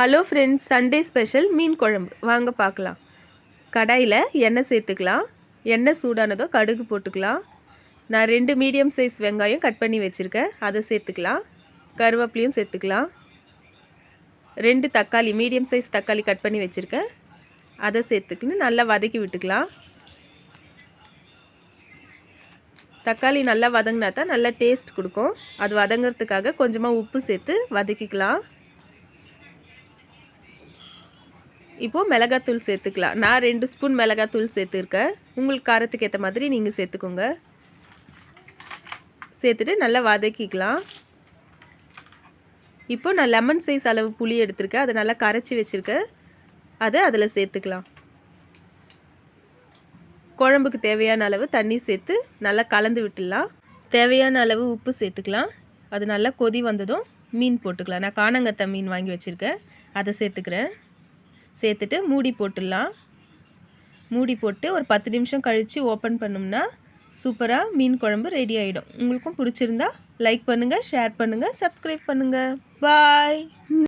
Hello friends Sunday special மீன் குழம்பு. வாங்க பார்க்கலாம். கடாயில் எண்ணெய் சேர்த்துக்கலாம். எண்ணெய் சூடானதோ கடுகு போட்டுக்கலாம். நான் ரெண்டு மீடியம் சைஸ் வெங்காயம் கட் பண்ணி வச்சுருக்கேன். அதை சேர்த்துக்கலாம். கருவேப்பிலையும் சேர்த்துக்கலாம். ரெண்டு தக்காளி மீடியம் சைஸ் தக்காளி கட் பண்ணி வச்சுருக்கேன். அதை சேர்த்துக்கின்னு நல்லா வதக்கி விட்டுக்கலாம். தக்காளி நல்லா வதங்கினா தான் நல்லா டேஸ்ட் கொடுக்கும். அது வதங்கிறதுக்காக கொஞ்சமாக உப்பு சேர்த்து வதக்கிக்கலாம். இப்போது மிளகாத்தூள் சேர்த்துக்கலாம். நான் ரெண்டு ஸ்பூன் மிளகாத்தூள் சேர்த்துருக்கேன். உங்களுக்கு காரத்துக்கு ஏற்ற மாதிரி நீங்கள் சேர்த்துக்கோங்க. சேர்த்துட்டு நல்லா வதக்கிக்கலாம். இப்போ நான் லெமன் சைஸ் அளவு புளி எடுத்திருக்கேன். அதை நல்லா கரைச்சி வச்சுருக்கேன். அதை அதில் சேர்த்துக்கலாம். குழம்புக்கு தேவையான அளவு தண்ணி சேர்த்து நல்லா கலந்து விட்டுடலாம். தேவையான அளவு உப்பு சேர்த்துக்கலாம். அது நல்லா கொதி வந்ததும் மீன் போட்டுக்கலாம். நான் காணங்கத்தை மீன் வாங்கி வச்சுருக்கேன். அதை சேர்த்துக்கிறேன். சேர்த்துட்டு மூடி போட்டுடலாம். மூடி போட்டு ஒரு பத்து நிமிஷம் கழித்து ஓப்பன் பண்ணோம்னா சூப்பராக மீன் குழம்பு ரெடி ஆகிடும் உங்களுக்கும் பிடிச்சிருந்தா லைக் பண்ணுங்கள் ஷேர் பண்ணுங்கள் சப்ஸ்கிரைப் பண்ணுங்கள் பாய்